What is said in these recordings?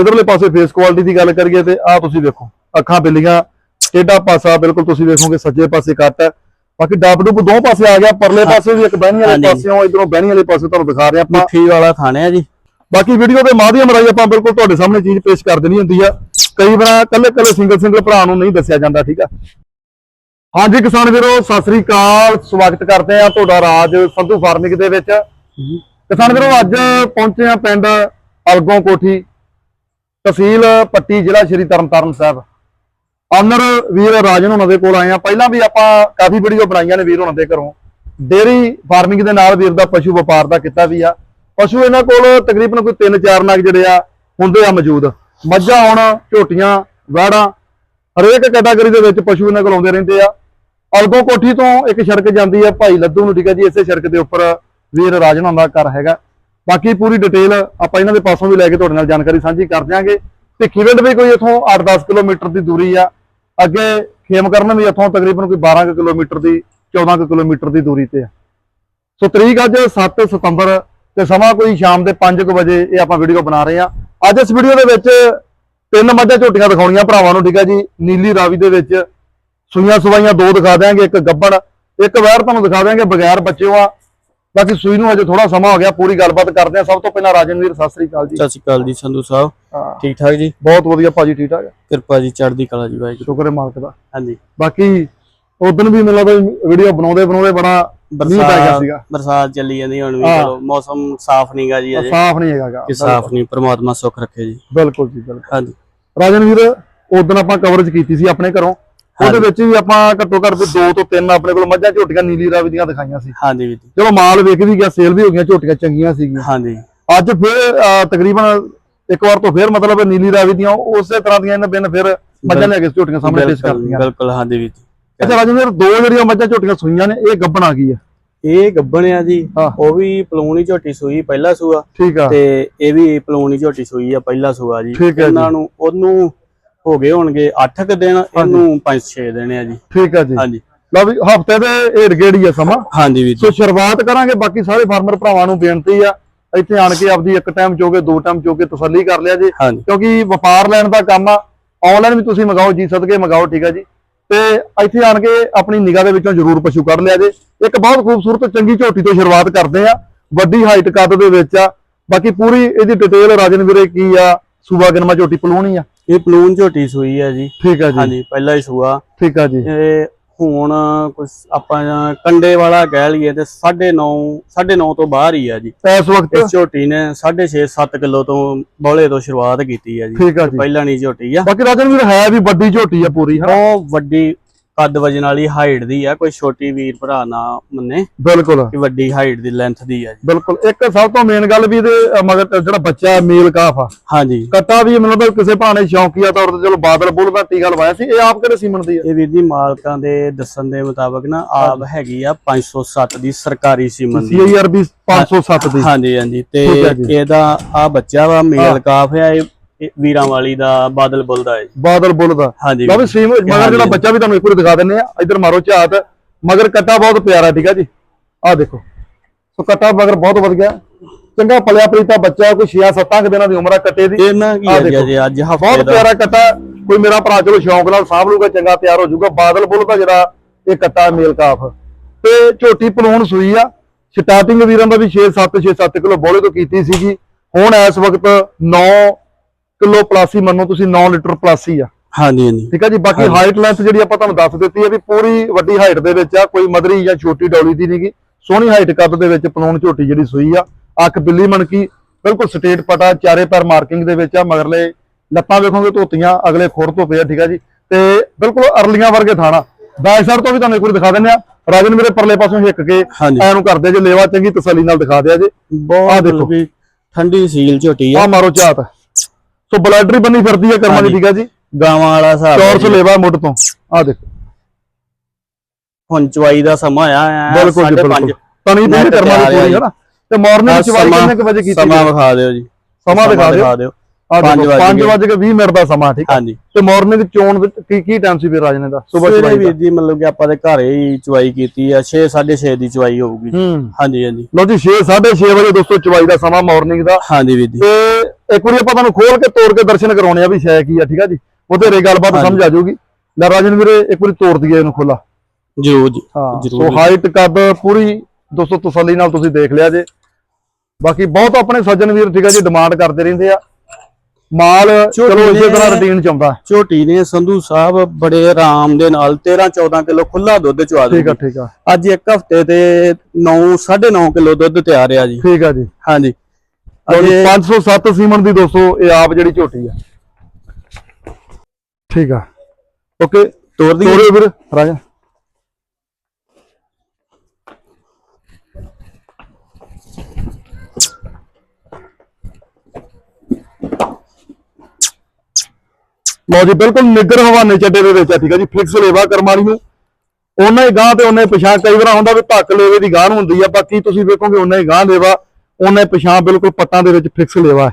ਇਧਰਲੇ ਪਾਸੇ face quality ਦੀ ਗੱਲ ਕਰੀਏ ਤੇ ਆ ਤੁਸੀਂ ਵੇਖੋ ਅੱਖਾਂ ਬਿੱਲੀਆਂ ਟੇਢਾ ਪਾਸਾ ਬਿਲਕੁਲ ਤੁਸੀਂ ਵੇਖੋਗੇ ਸੱਜੇ ਪਾਸੇ ਕੱਟ ਹੈ। ਬਾਕੀ ਡੱਬ ਡੁੱਬ ਦੋ ਪਾਸੇ ਆ ਗਿਆ ਪਰਲੇ ਪਾਸੇ ਵੀ ਇੱਕ ਬਹਿਣੀ ਵਾਲੇ। ਪਾਸਿਓਂ ਇਧਰੋਂ ਬਹਿਣੀ ਵਾਲੇ ਪਾਸੇ ਤੁਹਾਨੂੰ ਦਿਖਾ ਰਹੇ ਆਪਾਂ। ਮੁੱਠੀ ਵਾਲਾ ਥਾਣੇ ਆ ਜੀ। ਬਾਕੀ ਵੀਡੀਓ ਦੇ ਮਾਧਿਅਮ ਰਾਹੀਂ ਆਪਾਂ ਬਿਲਕੁਲ ਤੁਹਾਡੇ ਸਾਹਮਣੇ ਚੀਜ਼ ਪੇਸ਼ ਕਰ ਦੇਣੀ ਹੁੰਦੀ ਆ। ਕਈ ਵਾਰ ਕੱਲੇ ਕੱਲੇ ਸਿੰਗਲ ਸਿੰਗਲ ਭਰਾ ਨੂੰ ਨਹੀਂ ਦੱਸਿਆ ਜਾਂਦਾ ਠੀਕ ਆ? ਹਾਂਜੀ ਕਿਸਾਨ ਵੀਰੋ ਸਤਿ ਸ੍ਰੀ ਅਕਾਲ ਸਵਾਗਤ ਕਰਦੇ ਆ ਤੁਹਾਡਾ ਰਾਜ ਸੰਧੂ ਫਾਰਮਿੰਗ ਦੇ ਵਿੱਚ। ਕਿਸਾਨ ਵੀਰੋ ਅੱਜ ਪਹੁੰਚੇ ਆ ਪਿੰਡ ਅਲਗੋਂ ਕੋਠੀ। ਤਹਿਸੀਲ ਪੱਟੀ ਜ਼ਿਲ੍ਹਾ ਸ਼੍ਰੀ ਤਰਨਤਾਰਨ ਸਾਹਿਬ। ਆਨਰ ਵੀਰ ਰਾਜਨ ਉਹਨਾਂ ਦੇ ਕੋਲ ਆਏ ਆ। ਪਹਿਲਾਂ ਵੀ ਆਪਾਂ ਕਾਫੀ ਵੀਡੀਓ ਬਣਾਈਆਂ ਨੇ ਵੀਰ ਉਹਨਾਂ ਦੇ ਘਰੋਂ। ਡੇਰੀ ਫਾਰਮਿੰਗ ਦੇ ਨਾਲ ਵੀਰ ਦਾ ਪਸ਼ੂ ਵਪਾਰ ਦਾ ਕੀਤਾ ਵੀ ਆ। ਪਸ਼ੂ ਇਹਨਾਂ ਕੋਲ ਤਕਰੀਬਨ ਕੋਈ 3-4 ਨਗ ਜਿਹੜੇ ਆ, ਹੁੰਦੇ ਆ ਮੌਜੂਦ। ਮੱਝਾਂ ਹੁਣ, ਝੋਟੀਆਂ, ਵੈੜਾਂ, ਹਰੇਕ ਕੈਟਾਗਰੀ ਦੇ ਵਿੱਚ ਪਸ਼ੂ ਇਹਨਾਂ ਕੋਲ ਆਉਂਦੇ ਰਹਿੰਦੇ ਆ। ਅਲਗੋ ਕੋਠੀ ਤੋਂ ਇੱਕ ਸੜਕ ਜਾਂਦੀ ਆ ਭਾਈ ਲੱਦੂ ਨੂੰ, ਠੀਕ ਆ ਜੀ, ਇਸੇ ਸੜਕ ਦੇ ਉੱਪਰ ਵੀਰ ਰਾਜਨ ਹੁੰਦਾ ਘਰ ਹੈਗਾ। ਬਾਕੀ ਪੂਰੀ ਡਿਟੇਲ ਆਪਾਂ ਇਹਨਾਂ ਦੇ ਪਾਸੋਂ ਵੀ ਲੈ ਕੇ ਤੁਹਾਡੇ ਨਾਲ ਜਾਣਕਾਰੀ ਸਾਂਝੀ ਕਰ ਦਿਆਂਗੇ। ਤੇ ਖੀਵਿੰਡ ਵੀ ਕੋਈ ਇਥੋਂ 8-10 ਕਿਲੋਮੀਟਰ ਦੀ ਦੂਰੀ ਆ। ਅੱਗੇ ਖੇਮਕਰਨ ਵੀ ਇਥੋਂ ਤਕਰੀਬਨ ਕੋਈ 12 ਕੁ ਕਿਲੋਮੀਟਰ ਦੀ 14 ਕੁ ਕਿਲੋਮੀਟਰ ਦੀ ਦੂਰੀ ਤੇ ਆ। ਸੋ ਤਰੀਕ ਅੱਜ 7 ਸਤੰਬਰ ਤੇ ਸਮਾਂ ਕੋਈ ਸ਼ਾਮ ਦੇ 5 ਕੁ ਵਜੇ ਇਹ ਆਪਾਂ ਵੀਡੀਓ ਬਣਾ ਰਹੇ ਆ। ਅੱਜ ਇਸ ਵੀਡੀਓ ਦੇ ਵਿੱਚ ਤਿੰਨ ਮੱਝਾਂ ਝੋਟੀਆਂ ਦਿਖਾਉਣੀਆਂ ਭਰਾਵਾਂ ਨੂੰ, ਠੀਕ ਆ ਜੀ? ਨੀਲੀ ਰਾਵੀ ਦੇ ਵਿੱਚ ਸੂਈਆਂ ਸਵਾਈਆਂ ਦੋ ਦਿਖਾ ਦਿਆਂਗੇ, ਇੱਕ ਗੱਬੜ, ਇੱਕ ਵੈਰ ਤੁਹਾਨੂੰ ਦਿਖਾ ਦਿਆਂਗੇ, ਬਗੈਰ ਬੱਚਿਓ ਆ। ਬਾਕੀ ਸੂਈ ਨੂੰ ਅਜੇ ਥੋੜਾ ਸਮਾਂ ਹੋ ਗਿਆ ਪੂਰੀ ਗੱਲਬਾਤ ਕਰਦੇ ਆ ਸਭ ਤੋਂ ਪਹਿਲਾਂ ਰਾਜਨਵੀਰ ਸਤਿ ਸ੍ਰੀ ਅਕਾਲ ਜੀ। ਸਤਿ ਸ਼੍ਰੀ ਅਕਾਲ ਜੀ ਸੰਧੂ ਸਾਹਿਬ। ਠੀਕ ਠਾਕ ਜੀ? ਬਹੁਤ ਵਧੀਆ ਭਾਜੀ ਠੀਕ ਠਾਕ? ਕਿਰਪਾ ਜੀ ਚੜ੍ਹਦੀ ਕਲਾ ਜੀ ਵਾਹਿਗੁਰੂ। ਸ਼ੁਕਰ ਹੈ ਮਾਲਕ ਦਾ। ਹਾਂਜੀ। ਬਾਕੀ ਉਦੋਂ ਵੀ ਮੈਨੂੰ ਲੱਗਦਾ ਵੀਡੀਓ ਬਣਾਉਂਦੇ ਬਣਾਉਂਦੇ ਬੜਾ ਮੀਂਹ ਪੈ ਗਿਆ ਸੀਗਾ। ਬਰਸਾਤ ਚੱਲੀ ਜਾਂਦੀ ਹੁਣ ਵੀ। ਚਲੋ ਮੌਸਮ ਸਾਫ਼ ਨਹੀਂਗਾ ਜੀ ਅਜੇ। ਸਾਫ਼ ਨਹੀਂ ਹੈਗਾਗਾ ਕਿ ਸਾਫ਼ ਨਹੀਂ ਪ੍ਰਮਾਤਮਾ ਸੁੱਖ ਰੱਖੇ ਜੀ। ਬਿਲਕੁਲ ਜੀ ਬਿਲਕੁਲ। ਹਾਂਜੀ। ਰਾਜਨਵੀਰ ਉਦੋਂ ਆਪਾਂ ਕਵਰੇਜ ਕੀਤੀ ਸੀ ਆਪਣੇ ਘਰੋਂ। ਉਹਦੇ ਵਿੱਚ ਵੀ ਆਪਾਂ ਘੱਟੋ ਘੱਟ ਵੀ ਦੋ ਤੋਂ ਤਿੰਨ ਆਪਣੇ ਕੋਲ ਮੱਝਾਂ ਝੋਟੀਆਂ ਨੀਲੀ ਰਾਵੀ ਦੀਆਂ ਦਿਖਾਈਆਂ ਸੀ। ਹਾਂਜੀ ਵੀਰ ਜੀ। ਚਲੋ ਮਾਲ ਵਿਕ ਵੀ ਗਿਆ ਸੇਲ ਵੀ ਹੋ ਗਈਆਂ ਝੋਟੀਆਂ ਚੰਗੀਆਂ ਸੀਗੀਆਂ। ਹਾਂਜੀ। ਅੱਜ ਫਿਰ ਤਕਰੀਬਨ ਇੱਕ ਵਾਰ ਤੋਂ ਫਿਰ ਮਤਲਬ ਨੀਲੀ ਰਾਵੀ ਦੀਆਂ ਉਸੇ ਤਰ੍ਹਾਂ ਦੀਆਂ ਇਹਨਾਂ ਬਿਨ ਫਿਰ ਮੱਝਾਂ ਲੈ ਕੇ ਝੋਟੀਆਂ ਸਾਹਮਣੇ ਪੇਸ਼ ਕਰਦੀਆਂ ਬਿਲਕੁਲ ਹਾਂਜੀ ਵੀਰ ਜੀ। ਅੱਛਾ ਰਾਜਨਵੀਰ ਦੋ ਜਿਹੜੀਆਂ ਮੱਝਾਂ ਝੋਟੀਆਂ ਸੂਈਆਂ ਨੇ ਇਹ ਗੱਬਣ ਆ ਗਈ ਆ? ਇਹ ਗੱਬਣ ਆ ਜੀ। ਉਹ ਵੀ ਪਲੂਣੀ ਝੋਟੀ ਸੂਈ ਪਹਿਲਾ ਸੂਆ। ਤੇ ਇਹ ਵੀ ਪਲੂਣੀ ਝੋਟੀ ਸੂਈ ਆ ਪਹਿਲਾ ਸੂਆ ਜੀ। ਇਹਨਾਂ ਨੂੰ ਉਹਨੂੰ ਹੋ ਗਏ ਹੋਣਗੇ 8 ਕ ਦਿਨ ਇਹਨੂੰ 5-6 ਦਿਨ ਆ ਜੀ। ਠੀਕ ਆ ਜੀ। ਹਾਂਜੀ। ਲਓ ਵੀ ਹਫ਼ਤੇ ਦੇ ਏੜ ਗੇੜੀ ਆ ਸਮਾਂ। ਹਾਂਜੀ ਵੀਰ ਸੋ ਸ਼ੁਰੂਆਤ ਕਰਾਂਗੇ ਬਾਕੀ ਸਾਰੇ ਫਾਰਮਰ ਭਰਾਵਾਂ ਨੂੰ ਬੇਨਤੀ ਆ ਇੱਥੇ ਆਣ ਕੇ ਆਪਦੀ ਇੱਕ ਟਾਈਮ ਚੋਗੇ ਦੋ ਟਾਈਮ ਚੋਗੇ ਤਸੱਲੀ ਕਰ ਲਿਆ ਜੀ। ਕਿਉਂਕਿ ਵਪਾਰ ਲੈਣ ਦਾ ਕੰਮ ਆ ਆਨਲਾਈਨ ਵੀ ਤੁਸੀਂ ਮੰਗਾਓ ਜੀ ਸਦਕੇ ਮੰਗਾਓ ਠੀਕ ਆ ਜੀ। ਤੇ ਇੱਥੇ ਆਣ ਕੇ ਆਪਣੀ ਨਿਗਾਹ ਦੇ ਵਿੱਚੋਂ ਜ਼ਰੂਰ ਪਸ਼ੂ ਕੱਢ ਲਿਆ ਜੇ। ਇੱਕ ਬਹੁਤ ਖੂਬਸੂਰਤ ਚੰਗੀ ਝੋਟੀ ਤੋਂ ਸ਼ੁਰੂਆਤ ਕਰਦੇ ਆ। ਵੱਡੀ ਹਾਈਟ ਕੱਦ ਦੇ ਵਿੱਚ ਆ। ਬਾਕੀ ਪੂਰੀ ਇਹਦੀ ਡਿਟੇਲ ਰਾਜਨ ਵੀਰੇ ਕੀ ਆ ਸੂਬਾ ਗਨਮਾ ਝੋਟੀ ਪਲੂਣੀ ਆ। ਇਹ ਪਲੂਨ ਝੋਟੀ ਸੂਈ ਆ ਜੀ। ਠੀਕ ਆ ਜੀ। ਹਾਂਜੀ ਪਹਿਲਾ ਹੀ ਸੂਆ। ਠੀਕ ਆ ਜੀ। ਇਹ ਹੁਣ ਕੁਝ ਆਪਾਂ ਕੰਡੇ ਵਾਲਾ ਕਹਿ ਲਈਏ ਤੇ 9.5 9.5 ਤੋਂ ਬਾਹਰ ਹੀ ਆ ਜੀ। ਇਸ ਵਕਤ? ਇਸ ਝੋਟੀ ਨੇ 6.5 7 ਕਿਲੋ ਤੋਂ ਬੋਲੇ ਤੋਂ ਸ਼ੁਰੂਆਤ ਕੀਤੀ ਆ ਜੀ। ਠੀਕ ਆ ਜੀ। ਪਹਿਲਾਂ ਨਹੀਂ ਝੋਟੀ ਆ। ਬਾਕੀ ਰਾਜਨ ਵੀਰ ਹੈ ਵੀ ਵੱਡੀ ਝੋਟੀ ਆ ਪੂਰੀ ਹਾਂ ਬਹੁਤ ਵੱਡੀ ਕੱਦ ਵਜਨ ਵਾਲੀ ਹਾਈਟ ਦੀ ਆ ਕੋਈ ਛੋਟੀ ਵੀਰ ਭਰਾ ਨਾ ਮੰਨੇ ਬਿਲਕੁਲ। ਕਿ ਵੱਡੀ ਹਾਈਟ ਦੀ ਲੈਂਥ ਦੀ ਆ ਜੀ। ਬਿਲਕੁਲ ਇੱਕ ਸਭ ਤੋਂ ਮੇਨ ਗੱਲ ਵੀ ਇਹਦੇ ਮਗਰ ਜਿਹੜਾ ਬੱਚਾ ਮੇਲ ਕਾਫ ਆ। ਹਾਂਜੀ। ਕੱਟਾ ਵੀ ਲੱਗਦਾ ਕਿਸੇ ਭਾਣੇ ਸ਼ੌਂਕੀਆ ਤੌਰ ਤੇ ਚਲੋ ਬਾਦਲ ਬੁੱਲ ਦਾ ਟੀਕਾ ਲਵਾਇਆ ਸੀ ਇਹ ਆਪ ਕਿਹੜੇ ਸੀਮਨ ਦੀ ਆ? ਇਹ ਵੀਰ ਜੀ ਮਾਲਕਾਂ ਦੇ ਦੱਸਣ ਦੇ ਮੁਤਾਬਕ ਨਾ ਆਪ ਹੈਗੀ ਆ 507 ਦੀ ਸਰਕਾਰੀ ਸੀਮਨ ਦੀ। ਸੀਆਈਆਰਬੀ 507 ਦੀ। ਹਾਂਜੀ ਹਾਂਜੀ ਤੇ। ਇਹਦਾ ਆ ਬੱਚਾ ਵਾ ਮੇਲ ਕਾਫ ਆ ਇਹ ਇਹ ਵੀਰਾਂ ਵਾਲੀ ਦਾ ਬਾਦਲ ਬੁੱਲ ਦਾ ਹੈ। ਬਾਦਲ ਬੁੱਲ ਦਾ। ਹਾਂਜੀ ਲਓ ਵੀ ਸੀਮ ਮਗਰ ਜਿਹੜਾ ਬੱਚਾ ਵੀ ਤੁਹਾਨੂੰ ਇੱਕ ਵਾਰ ਦਿਖਾ ਦਿੰਨੇ ਆ ਇਧਰ ਮਾਰੋ ਝਾਤ। ਮਗਰ ਕੱਟਾ ਬਹੁਤ ਪਿਆਰਾ ਠੀਕ ਆ ਜੀ? ਆਹ ਦੇਖੋ। ਸੋ ਕੱਟਾ ਮਗਰ ਬਹੁਤ ਵਧੀਆ। ਚੰਗਾ ਪਲਿਆ ਪ੍ਰੀਤਾ ਬੱਚਾ ਕੋਈ 6-7 ਦਿਨਾਂ ਦੀ ਉਮਰ ਆ ਕੱਟੇ ਦੀ। ਇਹਨਾਂ ਕੀ ਆਹ ਹੈ ਜੀ। ਅਜੇ ਹਫ਼ਤੇ ਬਹੁਤ ਦਾ। ਪਿਆਰਾ ਕੱਟਾ। ਕੋਈ ਮੇਰਾ ਭਰਾ ਚਲੋ ਸ਼ੌਂਕ ਨਾਲ ਸਾਂਭ ਲੂਗਾ ਚੰਗਾ ਤਿਆਰ ਹੋ ਜਾਊਗਾ। ਬਾਦਲ ਬੁੱਲ ਦਾ ਜਿਹੜਾ ਇਹ ਕੱਟਾ ਮੇਲ ਕਾਫ। ਤੇ ਝੋਟੀ ਪਲੂਣ ਸੂਈ ਆ। ਸਟਾਰਟਿੰਗ ਵੀਰਾਂ ਦਾ ਵੀ 6-7 6-7 ਕਿਲੋ ਬੋਲੇ ਤੋਂ ਕੀਤੀ ਸੀਗੀ। ਹੁਣ ਇਸ ਵਕਤ 9 ਕਿਲੋ ਪਲੱਸ ਹੀ ਮੰਨੋ ਤੁਸੀਂ 9 ਲੀਟਰ ਪਲੱਸ ਹੀ ਆ। ਹਾਂਜੀ ਹਾਂਜੀ। ਠੀਕ ਆ ਜੀ ਬਾਕੀ ਹਾਈਟ ਲੈਂਥ ਜਿਹੜੀ ਆਪਾਂ ਤੁਹਾਨੂੰ ਦੱਸ ਦਿੱਤੀ ਹੈ ਵੀ ਪੂਰੀ ਵੱਡੀ ਹਾਈਟ ਦੇ ਵਿੱਚ ਆ ਕੋਈ ਮਦਰੀ ਜਾਂ ਛੋਟੀ ਡੌਲੀ ਦੀ ਨਹੀਂਗੀ ਸੋਹਣੀ ਹਾਈਟ ਕੱਦ ਦੇ ਵਿੱਚ ਪਲੂਣ ਝੋਟੀ ਜਿਹੜੀ ਸੂਈ ਆ ਅੱਖ ਬਿੱਲੀ ਮਣਕੀ ਬਿਲਕੁਲ ਸਟੇਟ ਪਟਾ ਚਾਰੇ ਪੈਰ ਮਾਰਕਿੰਗ ਦੇ ਵਿੱਚ ਆ ਮਗਰਲੇ ਲੱਤਾਂ ਵੇਖੋਗੇ ਧੋਤੀਆਂ ਅਗਲੇ ਖੁਰ ਤੋਂ ਪਿਆ ਠੀਕ ਆ ਜੀ। ਤੇ ਬਿਲਕੁਲ ਅਰਲੀਆਂ ਵਰਗੇ ਥਾਣਾ। ਬੈਕ ਸਾਈਡ ਤੋਂ ਵੀ ਤੁਹਾਨੂੰ ਇੱਕ ਵਾਰ ਦਿਖਾ ਦਿੰਦੇ ਆ। ਰਾਜਨ ਮੇਰੇ ਪਰਲੇ ਪਾਸੋਂ ਹਿੱਕ ਕੇ ਐ ਨੂੰ ਕਰਦੇ ਜੇ ਲੇਵਾ ਚੰਗੀ ਤਸੱਲੀ ਨਾਲ ਦਿਖਾ ਦਿਆ ਜੇ। ਬਹੁਤ ਆਹ ਦੇਖੋ। ਠੰਡੀ ਸੀਲ ਝੋਟੀ ਆ। ਆ ਮਾਰੋ ਝਾਤ। ਸੋ ਬਲੈਡਰੀ ਬੰਨੀ ਫਿਰਦੀ ਆ ਕਰਮਾਂ ਦੀ। ਠੀਕ ਆ ਜੀ? ਗਾਵਾਂ ਵਾਲਾ ਹਿਸਾਬ ਚੌਰਸ। ਲੇਵਾ ਮੁੱਢ ਤੋਂ। ਆ ਦੇਖੋ। ਹੁਣ ਚਵਾਈ ਦਾ ਸਮਾਂ ਆ ਬਿਲਕੁਲ ਜੀ ਬਿਲਕੁਲ। ਤਣੀ ਪੂਰੀ ਨੈਟ ਕਰਮਾਂ ਦੀ ਪੂਰੀ। ਹੈ ਨਾ। ਤੇ ਮਾਰਨਿੰਗ ਚਵਾਈ ਕਿੰਨੇ ਵਜੇ ਕੀਤੀ ਸਮਾਂ? ਵਿਖਾ ਦਿਓ ਜੀ। ਸਮਾਂ ਦਿਖਾ ਦਿਓ। ਦਿਓ ਆ ਪੰਜ ਦੇਖੋ ਵੱਜ 5 ਗਏ। ਵਜੇ ਕੇ 20 ਮਿੰਟ ਦਾ ਸਮਾਂ ਠੀਕ ਆ? ਹਾਂਜੀ। ਤੇ ਮਾਰਨਿੰਗ ਚੋਣ ਵਿੱਚ ਕੀ ਕੀ ਟਾਈਮ ਸੀ ਫਿਰ ਰਾਜਨੇ ਦਾ ਸਵੇਰ ਸਵੇਰੇ ਚਵਾਈ ਵੀਰ ਜੀ ਮਤਲਬ ਕਿ ਆਪਾਂ ਦੇ ਘਰੇ ਹੀ ਚੁਆਈ ਕੀਤੀ ਆ 6 6:30 ਦੀ ਚੁਆਈ ਹੋਊਗੀ। ਹੂੰ। ਹਾਂਜੀ ਹਾਂਜੀ। ਲੋ ਜੀ 6 6:30 ਵਜੇ ਦੋਸਤੋ ਚਵਾਈ ਦਾ ਸਮਾਂ ਮਾਰਨਿੰਗ ਦਾ। ਹਾਂਜੀ ਵੀਰ ਜੀ। ਤੇ ਇੱਕ ਵਾਰੀ ਆਪਾਂ ਤੁਹਾਨੂੰ ਖੋਲ ਕੇ ਤੋੜ ਕੇ ਦਰਸ਼ਨ ਕਰਾਉਣੇ ਆ ਵੀ ਸ਼ੈ ਕੀ ਆ ਠੀਕ ਆ ਜੀ? ਉਹਦੇ ਰੇ ਗੱਲਬਾਤ ਹਾਂਜੀ। ਸਮਝ ਆ ਜਾਊਗੀ। ਲੈ ਰਾਜਨ ਵੀਰੇ ਇੱਕ ਵਾਰੀ ਤੋੜ ਦਈਏ ਇਹਨੂੰ ਖੋਲਾ ਜਰੂਰ ਜੀ ਹਾਂ ਜ਼ਰੂਰ ਸੋ ਜੀ। ਹਾਈਟ ਕੱਦ ਪੂਰੀ ਦੋਸਤੋ ਤਸੱਲੀ ਨਾਲ ਤੁਸੀਂ ਦੇਖ ਲਿਆ ਜੇ। ਬਾਕੀ ਬਹੁਤ ਆਪਣੇ ਸੱਜਣ ਵੀਰ ਠੀਕ ਆ ਜੀ ਡਿਮਾਂਡ ਕਰਦੇ ਰਹਿੰਦੇ ਆ। ਮਾਲ ਚਲੋ ਇਸੇ ਤਰ੍ਹਾਂ ਰੁਟੀਨ ਚ ਆਉਂਦਾ ਝੋਟੀ ਨੇ ਸੰਧੂ ਸਾਹਿਬ ਬੜੇ ਆਰਾਮ ਦੇ ਨਾਲ 13 14 ਕਿਲੋ ਖੁੱਲਾ ਦੁੱਧ ਚਵਾ ਠੀਕ ਆ ਠੀਕ ਆ। ਅੱਜ ਇੱਕ ਹਫ਼ਤੇ ਤੇ 9 9.5 ਕਿਲੋ ਦੁੱਧ ਤਿਆਰ ਆ ਜੀ। ਠੀਕ ਆ ਜੀ। ਹਾਂਜੀ। ਅਜੇ 507 ਸੀਮਨ ਦੀ ਦੋਸਤੋ ਇਹ ਆਪ ਜਿਹੜੀ ਝੋਟੀ ਆ। ਠੀਕ ਆ। ਓਕੇ ਤੋਰ ਦੀ ਤੋਰੇ ਵੀਰ ਰਾਜਾ। ਲਓ ਜੀ ਬਿਲਕੁਲ ਨਿੱਗਰ ਹਵਾਨੇ ਚੱਡੇ ਦੇ ਵਿੱਚ ਆ ਠੀਕ ਆ ਜੀ ਫਿਕਸ ਲੇਵਾ ਕਰਮ ਵਾਲੀ ਨੂੰ। ਉਹਨਾਂ ਹੀ ਗਾਂ ਤੇ ਉਹਨਾਂ ਪਛਾਣ ਕਈ ਵਾਰ ਹੁੰਦਾ ਵੀ ਧੱਕ ਲੇਵੇ ਦੀ ਗਾਂ ਹੁੰਦੀ ਆ ਬਾਕੀ ਤੁਸੀਂ ਵੇਖੋਗੇ ਉਹਨਾਂ ਹੀ ਗਾਂ ਲੇਵਾ ਉਹਨਾਂ ਪਛਾਣ ਬਿਲਕੁਲ ਪੱਟਾਂ ਦੇ ਵਿੱਚ ਫਿਕਸ ਲੇਵਾ ਹੈ।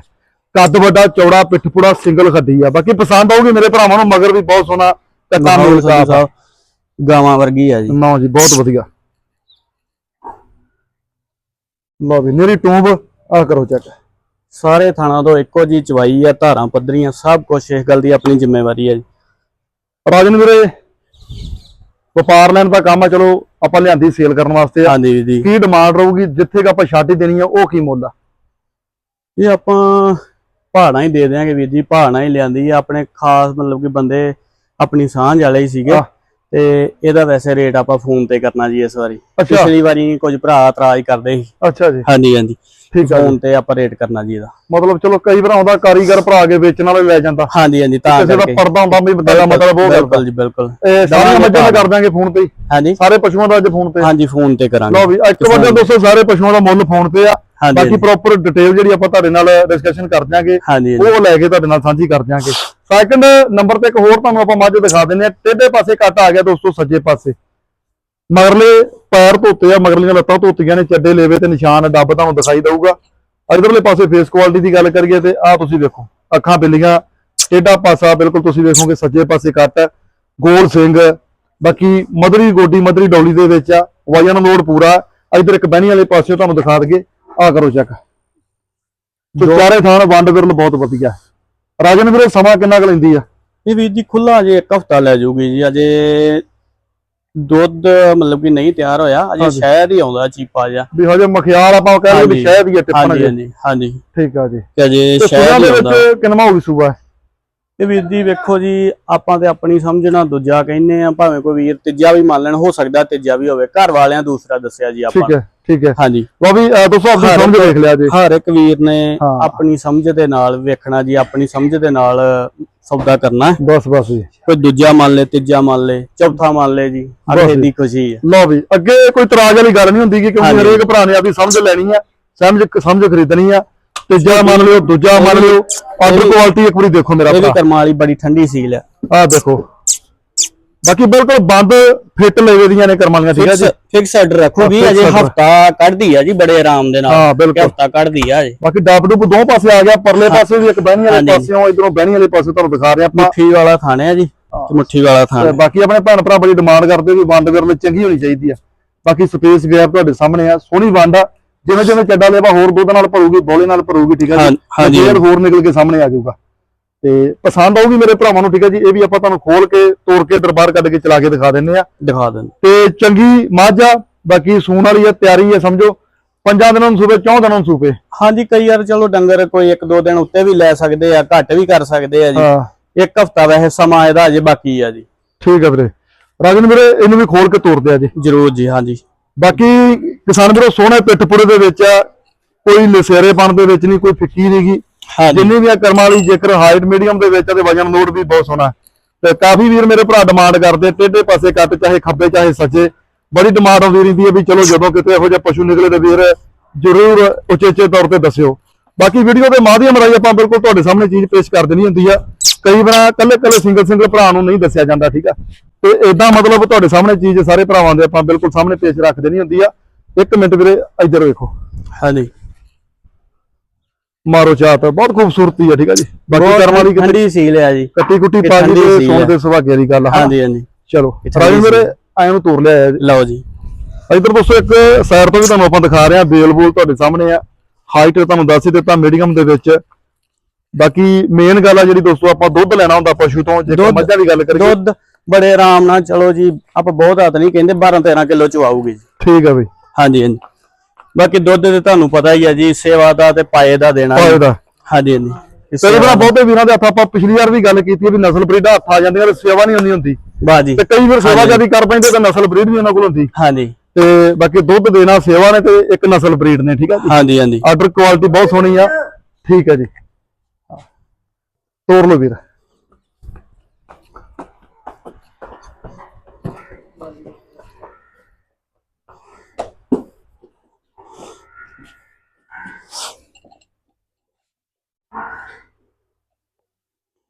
ਕੱਦ ਵੱਡਾ ਚੌੜਾ ਪਿੱਠ ਪੂੜਾ ਸਿੰਗਲ ਖੱਡੀ ਆ। ਬਾਕੀ ਪਸੰਦ ਆਊਗੀ ਮੇਰੇ ਭਰਾਵਾਂ ਨੂੰ ਮਗਰ ਵੀ ਬਹੁਤ ਸੋਹਣਾ ਕੱਟਾ ਮੇਲ ਸਾਹਿਬ ਗਾਵਾਂ ਵਰਗੀ ਆ ਜੀ। ਨਾ ਜੀ ਬਹੁਤ ਵਧੀਆ। ਲਓ ਵੀ ਮੇਰੀ ਟੂਬ ਆ ਕਰੋ ਚੈੱਕ ਸਾਰੇ ਥਾਣਾ ਤੋਂ ਇੱਕੋ ਜੀ ਚਵਾਈ ਆ ਧਾਰਾਂ ਪੱਧਰੀਆਂ ਸਭ ਕੁਝ ਇਸ ਗੱਲ ਦੀ ਆਪਣੀ ਜ਼ਿੰਮੇਵਾਰੀ ਹੈ ਜੀ। ਰਾਜਨ ਵੀਰੇ ਵਪਾਰ ਲੈਣ ਦਾ ਕੰਮ ਆ ਚਲੋ ਆਪਾਂ ਲਿਆਂਦੀ ਸੇਲ ਕਰਨ ਵਾਸਤੇ ਆ। ਹਾਂਜੀ ਜੀ। ਕੀ ਡਿਮਾਂਡ ਰਹੂਗੀ ਜਿੱਥੇ ਕਿ ਆਪਾਂ ਹੀ ਦੇਣੀ ਆ ਉਹ ਕੀ ਮੁੱਲ ਆ? ਇਹ ਆਪਾਂ ਪਹਾੜਾਂ ਹੀ ਦੇ ਦਿਆਂਗੇ ਵੀਰ ਜੀ ਪਹਾੜਾਂ ਹੀ ਲਿਆਂਦੀ ਆ ਆਪਣੇ ਖਾਸ ਮਤਲਬ ਕਿ ਬੰਦੇ ਆਪਣੀ ਸਾਂਝ ਵਾਲੇ ਹੀ ਸੀਗੇ। ਤੇ ਇਹਦਾ ਵੈਸੇ ਰੇਟ ਆਪਾਂ ਫੋਨ ਤੇ ਕਰਨਾ ਜੀ ਇਸ ਵਾਰੀ। ਪਿਛਲੀ ਵਾਰੀ ਕੁਝ ਭਰਾ ਇਤਰਾਜ਼ ਕਰਦੇ ਸੀ। ਅੱਛਾ ਜੀ। ਹਾਂਜੀ ਹਾਂਜੀ। ਠੀਕ ਜੀ। ਫੋਨ ਤੇ ਆਪਾਂ ਰੇਟ ਕਰਨਾ ਜੀ ਇਹਦਾ। ਮਤਲਬ ਚਲੋ ਕਈ ਵਾਰ ਆਉਂਦਾ ਕਾਰੀਗਰ ਭਰਾ ਕੇ ਵੇਚਣ ਵਾਲੇ ਲੈ ਜਾਂਦਾ। ਹਾਂਜੀ ਹਾਂਜੀ ਤਾਂ ਕਿਸੇ ਦਾ ਪਰਦਾ ਹੁੰਦਾ ਵੀ ਬੰਦਾ ਮਤਲਬ ਉਹ ਬਿਲਕੁਲ ਜੀ ਬਿਲਕੁਲ। ਇਹ ਸਾਰੀਆਂ ਮੱਝਾਂ ਦਾ ਕਰ ਦਾਂਗੇ ਫੋਨ ਤੇ ਹੀ। ਹਾਂਜੀ। ਸਾਰੇ ਪਸ਼ੂਆਂ ਦਾ ਅੱਜ ਫੋਨ ਤੇ। ਹਾਂਜੀ ਫੋਨ ਤੇ ਕਰਾਂਗੇ। ਲਓ ਵੀ ਇੱਕ ਵਜੇ ਦੋਸਤੋ ਸਾਰੇ ਪਸ਼ੂਆਂ ਦਾ ਮੁੱਲ ਫੋਨ ਤੇ ਆ। ਬਾਕੀ ਪ੍ਰੋਪਰ ਡਿਟੇਲ ਜਿਹੜੀ ਆਪਾਂ ਤੁਹਾਡੇ ਨਾਲ ਡਿਸਕਸ਼ਨ ਕਰ ਦਿਆਂਗੇ। ਉਹ ਲੈ ਕੇ ਤੁਹਾਡੇ ਨਾਲ ਸਾਂਝੀ ਕਰ ਦਿਆਂਗੇ। ਸੈਕੰਡ ਨੰਬਰ ਤੇ ਇੱਕ ਹੋਰ ਤੁਹਾਨੂੰ ਆਪਾਂ ਮੱਝ ਦਿਖਾ ਦਿੰਦੇ ਆ ਟੇਢੇ ਪਾਸੇ ਕੱਟ ਆ ਗਿਆ ਦੋਸਤੋ ਸੱਜੇ ਪਾਸੇ। ਮਗਰਲੇ ਪੈਰ ਧੋਤੇ ਆ ਮਗਰਲੀਆਂ ਲੱਤਾਂ ਧੋਤੀਆਂ ਨੇ ਚੱਡੇ ਲੇਵੇ ਤੇ ਨਿਸ਼ਾਨ ਡੱਬ ਤੁਹਾਨੂੰ ਦਿਖਾਈ ਦਊਗਾ। ਇਧਰਲੇ ਪਾਸੇ ਫੇਸ ਕੁਆਲਿਟੀ ਦੀ ਗੱਲ ਕਰੀਏ ਤੇ ਆਹ ਤੁਸੀਂ ਵੇਖੋ ਅੱਖਾਂ ਬਿੱਲੀਆਂ ਟੇਢਾ ਪਾਸਾ ਬਿਲਕੁਲ ਤੁਸੀਂ ਵੇਖੋਗੇ ਸੱਜੇ ਪਾਸੇ ਕੱਟ ਹੈ ਗੋਲ ਸਿੰਘ ਬਾਕੀ ਮਧਰੀ ਗੋਡੀ ਮਧਰੀ ਡੌਲੀ ਦੇ ਵਿੱਚ ਆ। ਵਜਨ ਲੋਡ ਪੂਰਾ। ਇਧਰ ਇੱਕ ਬਹਿਣੀ ਵਾਲੇ ਪਾਸੇ ਤੁਹਾਨੂੰ ਦਿਖਾ ਦਈਏ। ਆ ਕਰੋ ਚੈੱਕ ਚਾਰੇ ਥਾਣ ਵੰਡ ਵਿਰਲ ਬਹੁਤ ਵਧੀਆ। ਰਾਜਨ ਵੀਰੇ ਸਮਾਂ ਕਿੰਨਾ ਕੁ ਲੈਂਦੀ ਆ? ਇਹ ਵੀਰ ਜੀ ਖੁੱਲਾ ਅਜੇ ਇੱਕ ਹਫਤਾ ਲੈ ਜਾਊਗੀ ਜੀ ਅਜੇ ਦੁੱਧ ਮਤਲਬ ਕਿ ਨਹੀਂ ਤਿਆਰ ਹੋਇਆ ਅਜੇ। ਸ਼ਾਇਦ ਹੀ ਆਉਂਦਾ ਚੀਪਾ ਜਿਹਾ। ਵੀ ਹਜੇ ਮਖਿਆਲ ਆਪਾਂ ਕਹਿੰਦੇ ਵੀ। ਸ਼ਾਇਦ ਹੀ ਆ ਟਿੱਪਣ ਹਾਂਜੀ ਹਾਂਜੀ। ਹਾਂਜੀ ਠੀਕ ਆ ਜੀ। ਤੇ ਅਜੇ ਸੂਆਂ ਹੀ ਦੇ ਆਉਂਦਾ। ਕਿੰਨਾ ਹੋਊਗੀ ਸੂਆ ਇਹ ਵੀਰ ਜੀ ਵੇਖੋ ਜੀ ਆਪਾਂ ਤੇ ਆਪਣੀ ਸਮਝਣਾ ਦੂਜਾ ਕਹਿੰਦੇ ਆ ਭਾਵੇਂ ਕੋਈ ਵੀਰ ਤੀਜਾ ਵੀ ਮੰਨ ਲੈਣ ਹੋ ਸਕਦਾ ਤੀਜਾ ਵੀ ਹੋਵੇ ਘਰ ਵਾਲਿਆਂ ਦੂਸਰਾ ਦੱਸਿਆ ਜੀ ਆਪਾਂ। ਠੀਕ ਹੈ। ਠੀਕ ਹੈ। ਹਾਂਜੀ। ਲਓ ਵੀ ਅਹ ਦੋਸਤੋ ਆਪਣੀ ਹਰ ਸਮਝ ਇੱਕ- ਵੇਖ ਲਿਆ ਜੀ। ਹਰ ਇੱਕ ਵੀਰ ਨੇ ਹਾਂ। ਆਪਣੀ ਸਮਝ ਦੇ ਨਾਲ ਵੇਖਣਾ ਜੀ ਆਪਣੀ ਸਮਝ ਦੇ ਨਾਲ ਸੌਦਾ ਕਰਨਾ ਹੈ। ਬਸ ਬਸ ਜੀ। ਕੋਈ ਦੂਜਾ ਮੰਨ ਲੇ ਤੀਜਾ ਮੰਨ ਲੇ ਚੌਥਾ ਮੰਨ ਲੇ ਜੀ ਅਗੇ। ਦੀ ਖੁਸ਼ੀ ਹੈ। ਲਓ ਵੀ ਅੱਗੇ ਕੋਈ ਤਰਾਜ ਵਾਲੀ ਗੱਲ ਨਹੀਂ ਹੁੰਦੀ ਗੀ, ਕਿਉਂਕਿ ਹਾਂਜੀ। ਹਰੇਕ ਭਰਾ ਨੇ ਆਪਣੀ ਸਮਝ ਲੈਣੀ ਆ ਸਮਝ ਸਮਝ ਖਰੀਦਣੀ ਆ ਤੀਜਾ ਮੰਨ ਲਿਓ ਦੂਜਾ ਮੰਨ ਲਿਓ ਆਰਡਰ ਕੁਆਲਿਟੀ ਇੱਕ ਵਾਰੀ ਦੇਖੋ ਮੇਰਾ ਇਹ ਵੀ ਭਰਾ। ਕਰਮਾਂ ਵਾਲੀ ਬੜੀ ਠੰਡੀ ਸੀਲ ਹੈ। ਆਹ ਦੇਖੋ। ਬਾਕੀ ਬਿਲਕੁਲ ਬੰਦ ਫਿੱਟ ਲੈਵੇ ਦੀਆਂ ਨੇ ਕਰਮਾਂ ਦੀਆਂ ਠੀਕ ਹੈ ਜੀ? ਫਿਕਸ ਆਰਡਰ ਰੱਖੂਗੀ ਅਜੇ। ਹਫਤਾ ਕੱਢਦੀ ਆ ਜੀ ਬੜੇ ਆਰਾਮ ਦੇ ਨਾਲ। ਹਾਂ ਬਿਲਕੁਲ। ਹਫਤਾ ਕੱਢਦੀ ਆ ਅਜੇ। ਬਾਕੀ ਡੱਬ ਡੁੱਬ ਦੋ ਪਾਸੇ ਆ ਗਿਆ ਪਰਲੇ ਪਾਸੇ ਵੀ ਇੱਕ ਬਹਿਣੀ ਵਾਲੇ। ਪਾਸਿਓਂ ਇਧਰੋਂ ਬਹਿਣੀ ਵਾਲੇ ਪਾਸੇ ਤੁਹਾਨੂੰ ਦਿਖਾ ਰਹੇ ਆਪਾਂ। ਮੁੱਠੀ ਵਾਲਾ ਥਾਣੇ ਆ ਜੀ ਮੁੱਠੀ ਵਾਲਾ ਥਾਣਾ। ਬਾਕੀ ਆਪਣੇ ਭੈਣ ਭਰਾ ਬੜੀ ਡਿਮਾਂਡ ਕਰਦੇ ਵੀ ਵੰਡ ਵਿਰਲ ਚੰਗੀ ਹੋਣੀ ਚਾਹੀਦੀ ਆ। ਬਾਕੀ ਸਪੇਸ ਗੈਪ ਤੁਹਾਡੇ ਸਾਹਮਣੇ ਆ ਸੋਹਣੀ ਵੰਡ ਆ। ਜਿਵੇਂ ਜਿਵੇਂ ਚੱਡਾ ਲੇਵਾ ਹੋਰ ਦੁੱਧ ਨਾਲ ਭਰੂਗੀ ਬੋਲੇ ਨਾਲ ਭਰੂਗੀ ਠੀਕ ਹਾਂ- ਜੀ ਹੋਰ ਨਿਕਲ ਕੇ ਸਾਹਮਣੇ ਆ ਜਾਊਗਾ। ਤੇ ਪਸੰਦ ਆਊਗੀ ਮੇਰੇ ਭਰਾਵਾਂ ਨੂੰ ਠੀਕ ਹੈ ਜੀ? ਇਹ ਵੀ ਆਪਾਂ ਤੁਹਾਨੂੰ ਖੋਲ ਕੇ ਤੋੜ ਕੇ ਦਰਬਾਰ ਕੱਢ ਕੇ ਚਲਾ ਕੇ ਦਿਖਾ ਦਿੰਨੇ ਆ ਦਿਖਾ ਦੇਣ ਤੇ ਚੰਗੀ ਮੱਝ ਆ ਬਾਕੀ ਸੂਣ ਵਾਲੀ ਆ ਤਿਆਰੀ ਆ ਸਮਝੋ? ਪੰਜਾਂ ਦਿਨਾਂ ਨੂੰ ਸੂਪੇ ਚੌਂ ਦਿਨਾਂ ਨੂੰ ਸੂਪੇ? ਹਾਂਜੀ ਕਈ ਵਾਰ ਚਲੋ ਡੰਗਰ ਕੋਈ ਇੱਕ ਦੋ ਦਿਨ ਉੱਤੇ ਵੀ ਲੈ ਸਕਦੇ ਆ ਘੱਟ ਵੀ ਕਰ ਸਕਦੇ ਆ ਜੀ। ਹਾਂ। ਇੱਕ ਹਫਤਾ ਵੈਸੇ ਸਮਾਂ ਇਹਦਾ ਅਜੇ ਬਾਕੀ ਆ ਜੀ। ਠੀਕ ਆ ਵੀਰੇ। ਰਾਜਨ ਵੀਰੇ ਇਹਨੂੰ ਵੀ ਖੋਲ ਕੇ ਤੋੜਦੇ ਆ ਜੀ। ਜਰੂਰ ਜੀ ਹਾਂਜੀ। ਬਾਕੀ ਕਿਸਾਨ ਵੀਰੋ ਸੋਹਣੇ ਪਿੱਠਪੁਰੇ ਦੇ ਵਿੱਚ ਆ ਕੋਈ ਲਸੇਰੇਪਣ ਦੇ ਵਿੱਚ ਨਹੀਂ ਕੋਈ ਫਿੱਕੀ ਨਹੀਂਗੀ ਜਿੰਨੀ ਵੀ ਆ ਕਰਮਾਂ ਵਾਲੀ ਜੇਕਰ ਹਾਈਟ ਮੀਡੀਅਮ ਦੇ ਵਿੱਚ ਤੇ ਵਜਨ ਲੋਡ ਵੀ ਬਹੁਤ ਸੋਹਣਾ। ਤੇ ਕਾਫੀ ਵੀਰ ਮੇਰੇ ਭਰਾ ਡਿਮਾਂਡ ਕਰਦੇ ਟੇਢੇ ਪਾਸੇ ਕੱਟ ਚਾਹੇ ਖੱਬੇ ਚਾਹੇ ਸੱਜੇ। ਬੜੀ ਡਿਮਾਂਡ ਆਉਂਦੀ ਰਹਿੰਦੀ ਹੈ ਵੀ ਚਲੋ ਜਦੋਂ ਕਿਤੇ ਇਹੋ ਜਿਹਾ ਪਸ਼ੂ ਨਿਕਲੇ ਤੇ ਵੀਰ ਜ਼ਰੂਰ ਉਚੇਚੇ ਤੌਰ ਤੇ ਦੱਸਿਓ। ਬਾਕੀ ਵੀਡੀਓ ਦੇ ਮਾਧਿਅਮ ਰਾਹੀਂ ਆਪਾਂ ਬਿਲਕੁਲ ਤੁਹਾਡੇ ਸਾਹਮਣੇ ਚੀਜ਼ ਪੇਸ਼ ਕਰ ਦੇਣੀ ਹੁੰਦੀ ਆ। ਕਈ ਵਾਰ ਕੱਲੇ ਕੱਲੇ ਸਿੰਗਲ ਸਿੰਗਲ ਭਰਾ ਨੂੰ ਨਹੀਂ ਦੱਸਿਆ ਜਾਂਦਾ ਠੀਕ ਆ? ਤੇ ਇਦਾਂ ਮਤਲਬ ਤੁਹਾਡੇ ਸਾਹਮਣੇ ਚੀਜ਼ ਸਾਰੇ ਭਰਾਵਾਂ ਦੇ ਆਪਾਂ ਬਿਲਕੁਲ ਸਾਹਮਣੇ ਪੇਸ਼ ਰੱਖ ਦੇਣੀ ਹੁੰਦੀ ਆ। ਇੱਕ ਮਿੰਟ ਵੀਰੇ ਇੱਧਰ ਵੇਖੋ। ਹਾਂਜੀ। ਮਾਰੋ ਚਾਤ ਬਹੁਤ ਖੂਬਸੂਰਤੀ ਆ ਠੀਕ ਆ ਜੀ। ਬਾਕੀ ਕਰਮ ਵਾਲੀ ਕਿਤੇ ਠੰਡੀ ਸੀਲ ਆ ਜੀ। ਕੱਟੀ ਕੁੱਟੀ ਪਾ ਸੀ ਸੋਨ ਆ। ਦੇ ਸੁਭਾਗੇ ਦੀ ਗੱਲ ਆ ਹਾਂ। ਹਾਂਜੀ ਹਾਂਜੀ। ਚਲੋ ਰਾਜਨ ਮੇਰੇ। ਆਇਆਂ ਨੂੰ ਤੋਰ ਲਿਆ ਜੀ ਲਓ ਜੀ। ਇਧਰ ਦੋਸਤੋ ਇੱਕ ਸਾਈਡ ਤੋਂ ਵੀ ਤੁਹਾਨੂੰ ਆਪਾਂ ਦਿਖਾ ਰਹੇ ਹਾਂ ਬੇਲ ਬੂਲ ਤੁਹਾਡੇ ਸਾਹਮਣੇ ਆ। ਹਾਈਟ ਤੁਹਾਨੂੰ ਦੱਸ ਹੀ ਦਿੱਤਾ ਮੀਡੀਅਮ ਦੇ ਵਿੱਚ। ਬਾਕੀ ਮੇਨ ਗੱਲ ਆ ਜਿਹੜੀ ਦੋਸਤੋ ਆਪਾਂ ਦੁੱਧ ਲੈਣਾ ਹੁੰਦਾ ਪਸ਼ੂ ਤੋਂ ਜੇ ਮੱਝਾਂ ਦੀ ਗੱਲ ਕਰੀਏ। ਦੁੱਧ ਬੜੇ ਆਰਾਮ ਨਾਲ ਚਲੋ ਜੀ ਆਪਾਂ ਬਹੁਤ ਹੱਥ ਨਹੀਂ ਕਹਿੰਦੇ 12 13 ਕਿਲੋ ਚ ਆਊਗੀ ਜੀ। ਠੀਕ ਆ ਬਈ। ਹਾਂਜੀ ਹਾਂਜੀ। ਬਾਕੀ ਦੁੱਧ ਤੇ ਤੁਹਾਨੂੰ ਪਤਾ ਹੀ ਆ ਜੀ ਸੇਵਾ ਦਾ ਤੇ ਪਾਏ ਦਾ ਦੇਣਾ। ਪਾਏ ਦਾ। ਹਾਂਜੀ ਹਾਂਜੀ। ਤੇਰੇ ਬਣਾ ਬਹੁਤੇ ਵੀਰਾਂ ਦੇ ਹੱਥ ਆਪਾਂ ਪਿਛਲੀ ਵਾਰ ਵੀ ਗੱਲ ਕੀਤੀ ਹੈ ਵੀ ਨਸਲ ਬਰੀਡਾਂ ਹੱਥ ਆ ਜਾਂਦੀਆਂ ਤੇ ਸੇਵਾ ਨਹੀਂ ਹੁੰਦੀ ਹੁੰਦੀ। ਵਾਹ ਜੀ। ਤੇ ਕਈ ਵਾਰ ਸੇਵਾ। ਜਿਆਦੀ ਕਰ ਪੈਂਦੇ ਤੇ ਨਸਲ ਬਰੀਡ ਵੀ ਉਹਨਾਂ ਕੋਲ ਹੁੰਦੀ। ਹਾਂਜੀ। ਤੇ ਬਾਕੀ ਦੁੱਧ ਦੇਣਾ ਸੇਵਾ ਨੇ ਤੇ ਇੱਕ ਨਸਲ ਬਰੀਡ ਨੇ ਠੀਕ ਆ ਜੀ? ਹਾਂਜੀ ਹਾਂਜੀ। ਆਰਡਰ ਕੁਆਲਿਟੀ ਬਹੁਤ ਸੋਹਣੀ ਆ। ਠੀਕ ਹੈ ਜੀ। ਤੋਰ ਲਓ ਵੀਰ।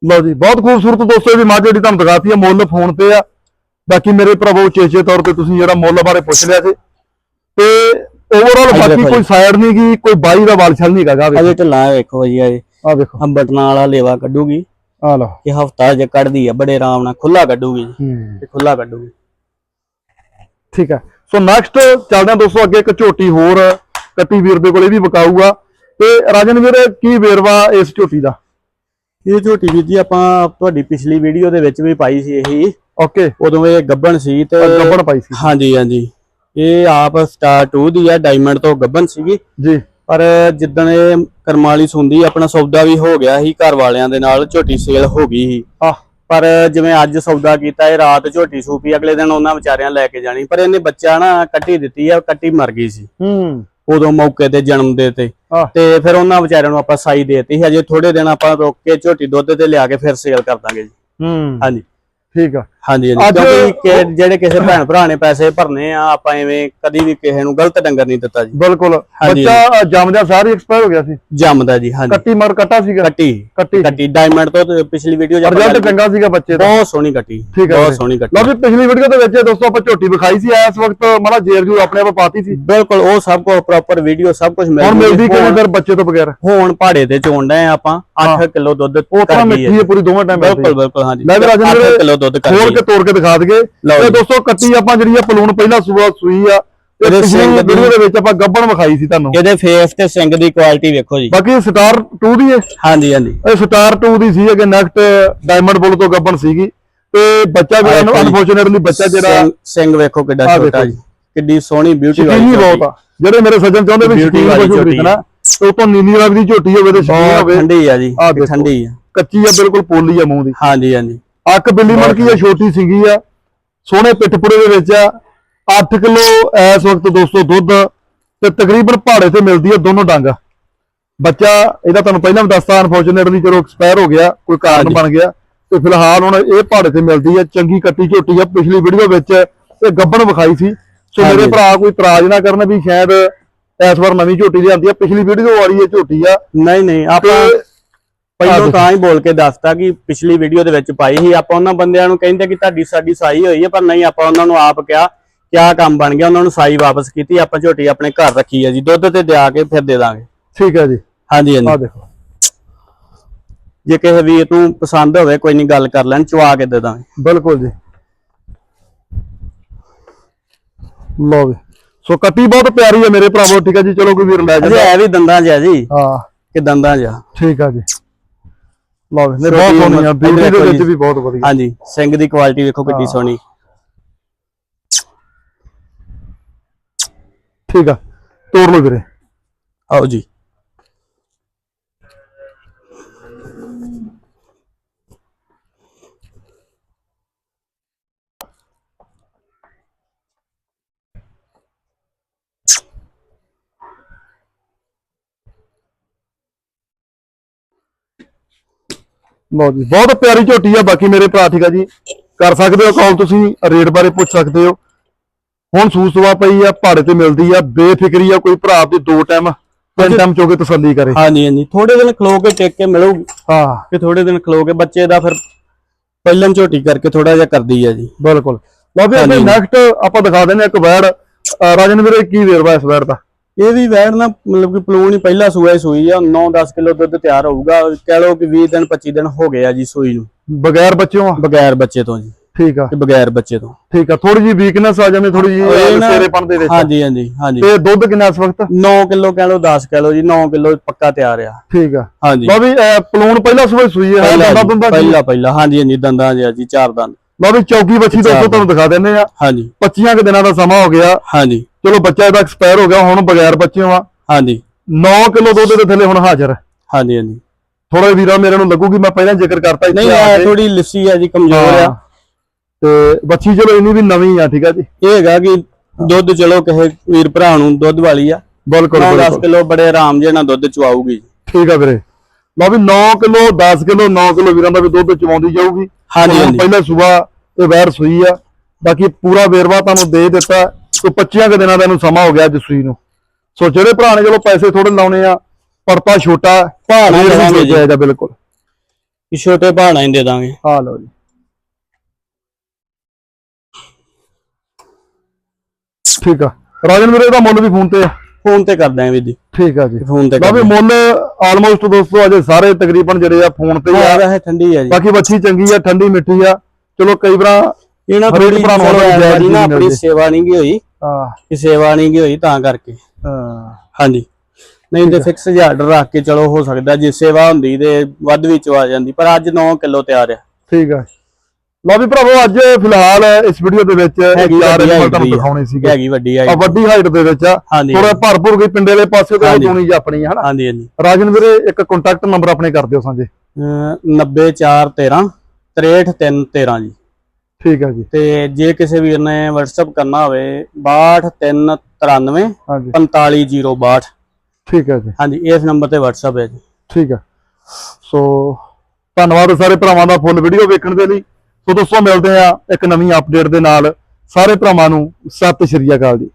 ਲਓ ਜੀ ਬਹੁਤ ਖੂਬਸੂਰਤ ਦੋਸਤੋ ਇਹਦੀ ਮੱਝ ਜਿਹੜੀ ਤੁਹਾਨੂੰ ਦਿਖਾਤੀ ਹੈ ਮੁੱਲ ਫੋਨ ਤੇ ਆ। ਬਾਕੀ ਮੇਰੇ ਭਰਾਵੋ ਚੇਚੇ ਤੌਰ ਤੇ ਤੁਸੀਂ ਜਿਹੜਾ ਮੁੱਲ ਬਾਰੇ ਪੁੱਛ ਲਿਆ ਸੀ। ਤੇ ਓਵਰਆਲ ਬਾਕੀ ਕੋਈ ਸਾਈਡ ਨਹੀਂ ਗਈ ਕੋਈ ਬਾਈ ਦਾ ਵਾਲ ਛਲ ਨਹੀਂ ਹੈਗਾ ਅਜੇ ਢਿੱਲਾ ਵੇਖੋ ਜੀ ਅਜੇ। ਆ ਵੇਖੋ। ਆ ਬਟਨਾਂ ਵਾਲਾ ਲੇਵਾ ਕੱਢੂਗੀ। ਆ ਲਓ। ਇਹ ਹਫਤਾ ਜੇ ਕੱਢਦੀ ਆ ਬੜੇ ਆਰਾਮ ਨਾਲ ਖੁੱਲਾ ਕੱਢੂਗੀ। ਇਹ ਖੁੱਲਾ ਕੱਢੂਗੀ। ਠੀਕ ਹੈ ਸੋ ਨੈਕਸਟ ਚੱਲਦੇ ਹਾਂ ਦੋਸਤੋ ਅੱਗੇ ਇੱਕ ਝੋਟੀ ਹੋਰ ਕੱਟੀ ਵੀਰ ਦੇ ਕੋਲੇ ਵੀ ਵਿਕਾਊ ਆ ਤੇ ਰਾਜਨ ਵੀਰ ਕੀ ਵੇਰਵਾ ਇਸ ਝੋਟੀ ਦਾ? ਇਹ ਝੋਟੀ ਵੀਰ ਜੀ ਆਪਾਂ ਤੁਹਾਡੀ ਪਿਛਲੀ ਵੀਡੀਓ ਦੇ ਵਿੱਚ ਵੀ ਪਾਈ ਸੀ ਇਹੀ। ਓਕੇ ਉਦੋਂ ਇਹ ਗੱਬਣ ਸੀ ਤੇ ਗੱਬਣ ਪਾਈ ਸੀ। ਹਾਂਜੀ ਹਾਂਜੀ। ਇਹ ਆਪ ਸਟਾਰ 2 ਦੀ ਆ ਡਾਇਮੰਡ ਤੋਂ ਗੱਬਣ ਸੀਗੀ। ਜੀ। ਪਰ ਜਿੱਦਣ ਇਹ ਕਰਮਾਲੀ ਸੁੰਦੀ ਆਪਣਾ ਸੌਦਾ ਵੀ ਹੋ ਗਿਆ ਸੀ ਘਰ ਵਾਲਿਆਂ ਦੇ ਨਾਲ ਝੋਟੀ ਸੇਲ ਹੋ ਗਈ ਸੀ। ਆ ਪਰ ਜਿਵੇਂ ਅੱਜ ਸੌਦਾ ਕੀਤਾ ਇਹ ਰਾਤ ਝੋਟੀ ਸੂਪੀ ਅਗਲੇ ਦਿਨ ਉਹਨਾਂ ਵਿਚਾਰਿਆਂ ਲੈ ਕੇ ਜਾਣੀ। ਪਰ ਇਹਨੇ ਬੱਚਾ ਨਾ ਕੱਟੀ ਦਿੱਤੀ ਆ ਕੱਟੀ ਮਰ ਗਈ ਸੀ। ਹੂੰ। ਉਦੋਂ ਮੌਕੇ ਤੇ ਜਨਮ ਦੇ ਤੇ। ਤੇ ਫਿਰ ਉਹਨਾਂ ਵਿਚਾਰਿਆਂ ਨੂੰ ਆਪਾਂ ਸਾਈ ਦੇਤੀ ਹਜੇ ਥੋੜੇ ਦਿਨ ਆਪਾਂ ਰੁਕ ਕੇ ਝੋਟੀ ਦੁੱਧ ਤੇ ਲਿਆ ਕੇ ਫਿਰ ਸੇਲ ਕਰ ਦਾਂਗੇ ਜੀ। ਹੂੰ। ਹਾਂਜੀ। ਠੀਕ ਆ। ਹਾਂਜੀ ਹਾਂਜੀ। ਕਿਉਂਕਿ ਕਿ- ਜਿਹੜੇ ਕਿਸੇ ਭੈਣ ਭਰਾ ਨੇ ਪੈਸੇ ਭਰਨੇ ਆ ਆਪਾਂ ਐਵੇਂ ਕਦੀ ਵੀ ਕਿਸੇ ਨੂੰ ਗਲਤ ਡੰਗਰ ਨਹੀਂ ਦਿੱਤਾ ਜੀ। ਬਿਲਕੁਲ। ਹਾਂਜੀ। ਬੱਚਾ ਜੰਮਦਿਆਂ ਸਾਰੀ ਐਕਸਪਾਇਰ ਹੋ ਗਿਆ ਸੀ। ਜੰਮਦਾ ਜੀ ਹਾਂਜੀ। ਕੱਟੀ ਮਰ ਕੱਟਾ ਸੀਗਾ। ਕੱਟੀ ਕੱਟੀ। ਕੱਟੀ। ਡਾਇਮੰਡ ਤੋਂ ਤੇ ਪਿਛਲੀ ਵੀਡੀਓ ਰਿਜ਼ਲਟ ਚੰਗਾ ਸੀਗਾ ਬੱਚੇ ਦਾ। ਬਹੁਤ ਸੋਹਣੀ ਕੱਟੀ। ਠੀਕ ਹੈ ਬਹੁਤ। ਸੋਹਣੀ ਕੱਟੀ। ਲਓ ਵੀ ਪਿਛਲੀ ਵੀਡੀਓ ਦੇ ਵਿੱਚ ਦੋਸਤੋ ਆਪਾਂ ਝੋਟੀ ਵਿਖਾਈ ਸੀ। ਇਸ ਵਕਤ ਮਾੜਾ ਜੇਰ ਜੂ ਆਪਣੇ ਆਪ ਪਾਤੀ ਸੀ। ਬਿਲਕੁਲ ਉਹ ਸਭ ਕੁਝ ਪ੍ਰੋਪਰ ਵੀਡੀਓ ਸਭ ਕੁਝ ਮਿਲ ਹੁਣ ਜੂਗੀ। ਮਿਲਦੀ ਕਿਵੇਂ ਫਿਰ ਬੱਚੇ ਤੋਂ ਬਗੈਰ? ਹੁਣ ਪਹਾੜੇ ਤੇ ਚੋਣ ਡਏ ਆ ਆਪਾਂ। 8 ਕਿਲੋ ਦੁੱਧ ਉਹ ਤਾਂ ਕਰ ਗਈ ਮਿੱਠੀ ਹੈ ਪੂਰੀ ਦੋਵਾਂ ਟਾਈਮ ਬਿਲਕੁਲ ਬਿਲਕੁਲ ਹਾਂਜੀ। ਲੈ ਵੀ ਰਾਜਨ 8 ਵੀਰੇ, ਕਿਲੋ ਦੁੱਧ ਕਰ ਖੋਲ ਕੇ ਤੋੜ ਕੇ ਦਿਖਾ ਦਈਏ। ਤੇ। ਦੋਸਤੋ ਕੱਟੀ ਆਪਾਂ ਜਿਹੜੀ ਆ ਪਲੂਣ ਪਹਿਲਾਂ ਸੂਆ ਸੂਈ ਆ। ਇਹਦੇ ਸਿੰਘ ਦੀ- ਵੀਡੀਓ ਦੇ ਵਿੱਚ ਆਪਾਂ ਗੱਬਣ ਵਿਖਾਈ ਸੀ ਤੁਹਾਨੂੰ। ਇਹਦੇ ਫੇਸ ਤੇ ਸਿੰਘ ਦੀ ਕੁਆਲਿਟੀ ਵੇਖੋ ਜੀ। ਬਾਕੀ ਸਟਾਰ 2 ਦੀ ਹੈ ਹਾਂਜੀ ਹਾਂਜੀ। ਇਹ ਸਟਾਰ 2 ਦੀ ਸੀ ਅਗੇ ਨੈਕਸਟ ਡਾਇਮੰਡ ਬੁੱਲ ਤੋਂ ਗੱਬਣ ਸੀਗੀ। ਤੇ ਬੱਚਾ ਵੀ ਆਹ ਦੇਖੋ ਜੀ। ਅਨਫੋਰਚੂਨੇਟਲੀ ਬੱਚਾ ਜਿਹੜਾ ਸਿੰਘ- ਵੇਖੋ ਕਿੱਡਾ ਛੋਟਾ ਜੀ। ਕਿੱਡੀ ਸੋਹਣੀ ਬਿਊਟੀ ਸ਼ਕੀਨੀ ਬਹੁਤ ਆ। ਜਿਹੜੇ ਮੇਰੇ ਸੱਜਣ ਚਾਹੁੰਦੇ ਵੀ ਸ਼ਕੀਨ ਵਾਲੀ ਝੋਟੀ। ਵੇਚਣਾ ਤੇ ਉਹ ਤੋਂ ਨੀਲੀ ਰੰਗ ਦੀ ਝੋਟੀ ਹੋਵੇ ਤੇ ਬਹੁਤ ਹੋਵੇ। ਠੰਡੀ ਆ ਜੀ। ਠੰਡੀ ਆ। ਕੱਚੀ ਆ ਬਿਲਕੁਲ ਪੋਲੀ ਆ ਮੂੰਹ ਦੀ। ਹਾਂਜੀ ਹਾਂਜੀ। ਅੱਖ ਬਿੱਲੀ ਮਣਕੀ ਆ ਛੋਟੀ ਸਿੰਗੀ ਆ। ਸੋਹਣੇ ਪਿੱਠਪੁੜੇ ਦੇ ਵਿੱਚ ਆ। 8 ਕਿਲੋ ਇਸ ਵਕਤ ਦੋਸਤੋ ਦੁੱਧ ਤੇ ਤਕਰੀਬਨ ਪਹਾੜੇ ਤੇ ਮਿਲਦੀ ਆ ਦੋਨੋਂ ਡੰਗ। ਬੱਚਾ ਇਹਦਾ ਤੁਹਾਨੂੰ ਪਹਿਲਾਂ ਵੀ ਦੱਸਤਾ ਅਨਫੋਰਚੂਨੇਟਲੀ ਜਦੋਂ ਐਕਸਪਾਇਰ ਹੋ ਗਿਆ ਕੋਈ ਕਾਰਨ। ਬਣ ਗਿਆ। ਤੇ ਫਿਲਹਾਲ ਹੁਣ ਇਹ ਪਹਾੜੇ ਤੇ ਮਿਲਦੀ ਆ ਚੰਗੀ ਕੱਟੀ ਝੋਟੀ ਆ। ਪਿਛਲੀ ਵੀਡੀਓ ਵਿੱਚ ਇਹ ਗੱਬਣ ਵਿਖਾਈ ਸੀ। ਸੋ ਮੇਰੇ। ਭਰਾ ਕੋਈ ਇਤਰਾਜ਼ ਨਾ ਕਰਨ ਵੀ ਸ਼ਾਇਦ ਇਸ ਵਾਰ ਨਵੀਂ ਝੋਟੀ ਲਿਆਂਦੀ ਆ। ਪਿਛਲੀ ਵੀਡੀਓ ਵਾਲੀ ਇਹ ਝੋਟੀ ਆ। ਨਹੀਂ ਨਹੀਂ ਆਪਾਂ ਪਹਿਲਾਂ। ਤਾਂ ਹੀ ਬੋਲ ਕੇ ਦੱਸਤਾ ਕਿ ਪਿਛਲੀ ਵੀਡੀਓ ਦੇ ਵਿੱਚ ਪਾਈ ਸੀ। ਆਪਾਂ ਉਹਨਾਂ ਬੰਦਿਆਂ ਨੂੰ ਕਹਿੰਦੇ ਕਿ ਤੁਹਾਡੀ ਸਾਡੀ ਸਾਈ ਹੋਈ ਹੈ ਪਰ ਨਹੀਂ ਆਪਾਂ ਉਹਨਾਂ ਨੂੰ ਆਪ ਕਿਹਾ ਕਿਆ ਕੰਮ ਬਣ ਗਿਆ ਉਹਨਾਂ ਨੂੰ ਸਾਈ ਵਾਪਸ ਕੀਤੀ ਆਪਾਂ ਝੋਟੀ ਆਪਣੇ ਘਰ ਰੱਖੀ ਹੈ ਜੀ। ਦੁੱਧ ਤੇ ਦਿਆ ਕੇ ਫਿਰ ਦੇ ਦਾਂਗੇ। ਠੀਕ ਹੈ ਜੀ। ਹਾਂਜੀ ਆ ਹਾਂਜੀ ਦੇਖੋ। ਜੇ ਕਿਸੇ ਵੀਰ ਨੂੰ ਪਸੰਦ ਹੋਵੇ ਕੋਈ ਨਹੀਂ ਗੱਲ ਕਰ ਲੈਣ ਚਵਾ ਕੇ ਦੇ ਦਾਂਗੇ। ਬਿਲਕੁਲ ਜੀ। ਲਓ ਵੀ ਸੋ ਕੱਟੀ ਬਹੁਤ ਪਿਆਰੀ ਹੈ ਮੇਰੇ ਭਰਾਵੋ ਠੀਕ ਹੈ ਜੀ। ਚਲੋ ਕੋਈ ਵੀਰ ਲੈ ਜਾਂਦਾ। ਐ ਵੀ ਦੰਦਾਂ ਜਿਆ ਜੀ। ਹਾਂ। ਕਿ ਦੰਦਾਂ ਜਿਆ ਠੀਕ ਆ ਜੀ। ਲਓ ਵੀ ਨਹੀਂ, ਬਹੁਤ ਛੋਟੀ ਸੋਹਣੀ ਆ ਉਮਰ- ਬਿਊਟੀ ਦੇ ਦੇਖੋ ਵਿੱਚ ਜੀ। ਵੀ ਬਹੁਤ ਵਧੀਆ ਹਾਂਜੀ ਸਿੰਘ ਦੀ ਕੁਆਲਿਟੀ ਵੇਖੋ ਹਾਂ। ਸੋਹਣੀ ਠੀਕ ਆ ਤੋੜ ਲਓ ਵੀਰੇ ਆਓ ਜੀ ਲਓ ਜੀ ਬਹੁਤ ਪਿਆਰੀ ਝੋਟੀ ਆ ਬਾਕੀ ਮੇਰੇ ਭਰਾ ਠੀਕ ਆ ਜੀ। ਕਰ ਸਕਦੇ ਹੋ ਕਾਲ ਤੁਸੀਂ ਰੇਟ ਬਾਰੇ ਪੁੱਛ ਸਕਦੇ ਹੋ। ਹੁਣ ਸੂਸਵਾ ਪਈ ਆ ਪਹਾੜੇ ਤੇ ਮਿਲਦੀ ਆ ਬੇਫਿਕਰੀ ਆ ਕੋਈ ਭਰਾ ਦੀ ਦੋ ਟਾਈਮ ਤਿੰਨ ਟਾਈਮ ਚੋਗੇ ਤਸੱਲੀ ਕਰੇ। ਹਾਂਜੀ ਹਾਂਜੀ। ਥੋੜੇ ਦਿਨ ਖਲੋ ਕੇ ਟੇਕ ਕੇ ਮਿਲੂਗੀ। ਹਾਂ। ਕਿ ਥੋੜੇ ਦਿਨ ਖਲੋ ਕੇ ਬੱਚੇ ਦਾ ਫਿਰ ਪਹਿਲਾਂ ਝੋਟੀ ਕਰਕੇ ਥੋੜਾ ਜਿਹਾ ਕਰਦੀ ਆ ਜੀ। ਬਿਲਕੁਲ। ਲਓ ਵੀ। ਨੈਕਸਟ ਆਪਾਂ ਦਿਖਾ ਦਿੰਦੇ ਹਾਂ ਇੱਕ ਵੈੜ। ਅਹ ਰਾਜਨ ਵੀਰੇ ਕੀ ਵੇਰਵਾ ਇਸ ਵੈੜ ਦਾ? ਇਹ ਵੀ ਵੈੜ ਨਾ ਮਤਲਬ ਕਿ ਪਲੂਣ ਹੀ ਪਹਿਲਾ ਸੂਆ ਹੀ ਸੂਈ ਆ 9-10 ਕਿਲੋ ਦੁੱਧ ਤਿਆਰ ਹੋਊਗਾ ਕਹਿ ਲਓ ਕਿ 20 ਦਿਨ 25 ਦਿਨ ਹੋ ਗਏ ਆ ਜੀ ਸੂਈ ਨੂੰ। ਬਗੈਰ ਬੱਚਿਓ ਆ? ਬਗੈਰ ਬੱਚੇ ਤੋਂ ਜੀ। ਠੀਕ ਆ। ਤੇ ਬਗੈਰ ਬੱਚੇ ਤੋਂ। ਠੀਕ ਆ ਥੋੜੀ ਜੀ ਵੀਕਨੈਸ ਆ ਜਾਵੇ ਥੋੜੀ ਜੀ ਸੇਰੇਪਣ ਦੇ ਵਿੱਚ ਹਾਂਜੀ ਹਾਂਜੀ ਹਾਂਜੀ। ਤੇ ਦੁੱਧ ਕਿੰਨਾ ਇਸ ਵਕਤ? 9 ਕਿਲੋ ਕਹਿ ਲਓ 10 ਕਿਲੋ ਜੀ 9 ਕਿਲੋ ਪੱਕਾ ਤਿਆਰ ਆ। ਠੀਕ ਆ। ਹਾਂਜੀ। ਲਓ ਵੀ ਪਲੂਣ ਪਹਿਲਾ ਸੂਏ ਸੂਈ ਹੈ ਪਹਿਲਾ ਦੰਦਾਂ ਦੁੰਦਾਂ? ਪਹਿਲਾ ਪਹਿਲਾ। ਹਾਂਜੀ ਹਾਂਜੀ ਦੰਦਾਂ ਜੀ ਜੀ ਚਾਰ ਦੰਦ। ਲਓ ਵੀ ਚੌਕੀ ਬੱਚੀ ਦੋਸਤੋ ਤੁਹਾਨੂੰ ਦਿਖਾ ਦਿੰਦੇ ਆ। ਹਾਂਜੀ। 25 ਕੁ ਦਿਨਾਂ ਦਾ ਸਮਾਂ ਹੋ ਗਿਆ। ਹਾਂਜੀ। ਚਲੋ ਬੱਚਾ ਇਹਦਾ ਐਕਸਪਾਇਰ ਹੋ ਗਿਆ ਹੁਣ ਬਗੈਰ ਬੱਚਿਓ ਆ ਹਾਂਜੀ। 9 ਕਿਲੋ ਦੁੱਧ ਦੇ ਥੱਲੇ ਹੁਣ ਹਾਜ਼ਰ ਹਾਂਜੀ ਹਾਂਜੀ। ਥੋੜਾ ਵੀਰਾ ਮੇਰੇ ਨੂੰ ਲੱਗੂਗੀ ਮੈਂ ਪਹਿਲਾਂ ਜ਼ਿਕਰ ਕਰਤਾ ਇੱਥੇ ਨਹੀਂ ਆ ਇਹ ਕੇ। ਥੋੜੀ ਲਿੱਸੀ ਆ ਜੀ ਕਮਜ਼ੋਰ ਹਾਂ। ਆ ਤੇ ਬੱਚੀ ਚਲੋ ਇੰਨੀ ਵੀ ਨਵੀਂ ਆ ਠੀਕ ਆ ਜੀ? ਇਹ ਹੈਗਾ ਕਿ ਦੁੱਧ ਚਲੋ ਕਿਸੇ ਵੀਰ ਭਰਾ ਨੂੰ ਦੁੱਧ ਵਾਲੀ ਆ। ਬਿਲਕੁਲ 9-10 ਬਿਲਕੁਲ। ਕਿਲੋ ਬੜੇ ਆਰਾਮ ਜੇ ਨਾਲ ਦੁੱਧ ਚਵਾਊਗੀ ਜੀ ਠੀਕ ਆ ਵੀਰੇ। ਲਓ ਵੀ 9 ਕਿਲੋ 10 ਕਿਲੋ 9 ਕਿਲੋ ਵੀਰਾਂ ਦਾ ਵੀ ਦੁੱਧ ਚਵਾਉਂਦੀ ਜਾਊਗੀ। ਹਾਂਜੀ ਹੁਣ ਹਾਂਜੀ। ਪਹਿਲਾ ਸੂਆ ਤੇ ਵੈਰ ਸੂਈ ਆ। ਬਾਕੀ ਪੂਰਾ ਵੇਰਵਾ ਤੁਹਾਨੂੰ ਦੇ ਦਿੱਤਾ। ਸੋ 25 ਕੁ ਦਿਨਾਂ ਦਾ ਇਹਨੂੰ ਸਮਾਂ ਹੋ ਗਿਆ ਅੱਜ ਸੂਈ ਨੂੰ। ਸੋ ਜਿਹੜੇ ਭਰਾ ਨੇ ਚਲੋ ਪੈਸੇ ਥੋੜੇ ਲਾਉਣੇ ਆ ਪਰਤਾ ਛੋਟਾ ਰੇਟ ਵੀ ਦੇਵਾਂਗੇ ਜੀ। ਜਾਇਜ਼ ਆ ਬਿਲਕੁਲ। ਕਿ ਛੋਟੇ ਭਾਣਾ ਹੀ ਦੇ ਦਾਂਗੇ। ਆ ਲਓ ਜੀ। ਠੀਕ ਆ। ਰਾਜਨ ਵੀਰੇ ਦਾ ਮੁੱਲ ਵੀ ਫੋਨ ਤੇ ਆ। ਫੋਨ ਤੇ ਕਰ ਦਾਂਗੇ ਵੀਰ ਜੀ। ਠੀਕ ਆ ਜੀ। ਫੋਨ ਤੇ ਕਰ ਵੀ ਮੁੱਲ ਆਲਮੋਸਟ ਦੋਸਤੋ ਅਜੇ ਸਾਰੇ ਤਕਰੀਬਨ ਜਿਹੜੇ ਆ ਫੋਨ ਤੇ ਹੀ ਆ। ਦਾਂਗੇ ਠੰਡੀ ਆ ਜੀ। ਬਾਕੀ ਬੱਚੀ ਚੰਗੀ ਆ ਠੰਡੀ ਮਿੱਠੀ ਆ। ਚਲੋ ਕਈ ਵਾਰ ਇਹਨਾਂ ਹਰੇਕ ਭਰਾ ਨੂੰ ਚਲੋ ਜਾਇਜ਼ ਐਤਵਾਰੀ ਨਾ ਚੀਜ਼ ਆਪਣੀ। ਸੇਵਾ ਨਹੀਂ ਗਈ ਹੋਈ ਹਾਂ। ਕਿ ਸੇਵਾ ਨਹੀਂ ਗਈ ਹੋਈ ਤਾਂ ਕਰਕੇ। ਹਾਂ। ਹਾਂਜੀ। ਨਹੀਂ ਤੇ ਫਿਕਸ ਜਿਹਾ ਆਰਡਰ ਰੱਖ ਕੇ ਚਲੋ ਹੋ ਸਕਦਾ ਜੇ ਸੇਵਾ ਹੁੰਦੀ ਤੇ ਵੱਧ ਵੀ ਚਵਾ ਜਾਂਦੀ ਪਰ ਅੱਜ 9 ਕਿਲੋ ਤਿਆਰ ਆ। ਠੀਕ ਆ। ਲਓ ਵੀ ਭਰਾਵੋ ਅੱਜ ਫਿਲਹਾਲ ਇਸ ਵੀਡੀਓ ਦੇ ਵਿੱਚ ਚਾਰ ਐਨੀਮਲ ਤੁਹਾਨੂੰ ਦੀ ਦਿਖਾਉਣੇ ਸੀਗੇ। ਹੈਗੀ ਵੱਡੀ ਆ ਵੱਡੀ ਹਾਈਟ ਦੇ ਵਿੱਚ ਆ। ਥੋੜਾ ਭਰਪੂਰ ਗਈ ਪਿੰਡੇ ਵਾਲੇ ਪਾਸੇ ਤੋਂ ਹਾਂਜੀ। ਦੋਣੀ ਜੀ ਆਪਣੀ ਹਨਾ? ਹਾਂਜੀ ਹਾਂਜੀ। ਰਾਜਨ ਵੀਰੇ ਇੱਕ ਕੰਟੈਕਟ ਨੰਬਰ ਆਪਣੇ ਕਰ ਦਿਓ ਸਾਂਝੇ। ਅਹ 90413 63313 ਜੀ। ਠੀਕ ਆ ਜੀ। ਤੇ ਜੇ ਕਿਸੇ ਵੀਰ ਨੇ WhatsApp ਕਰਨਾ ਹੋਵੇ 62393 ਹਾਂਜੀ। 45062 ਠੀਕ ਆ ਜੀ। ਹਾਂਜੀ ਇਸ ਨੰਬਰ ਤੇ WhatsApp ਹੈ ਜੀ। ਠੀਕ ਆ। ਸੋ ਧੰਨਵਾਦ ਸਾਰੇ ਭਰਾਵਾਂ ਦਾ ਫੁੱਲ ਵੀਡੀਓ ਵੇਖਣ ਦੇ ਲਈ। ਸੋ ਦੋਸਤੋ ਮਿਲਦੇ ਆ ਇੱਕ ਨਵੀਂ ਅਪਡੇਟ ਦੇ ਨਾਲ। ਸਾਰੇ ਭਰਾਵਾਂ ਨੂੰ ਸਤਿ ਸ਼੍ਰੀ ਅਕਾਲ ਜੀ।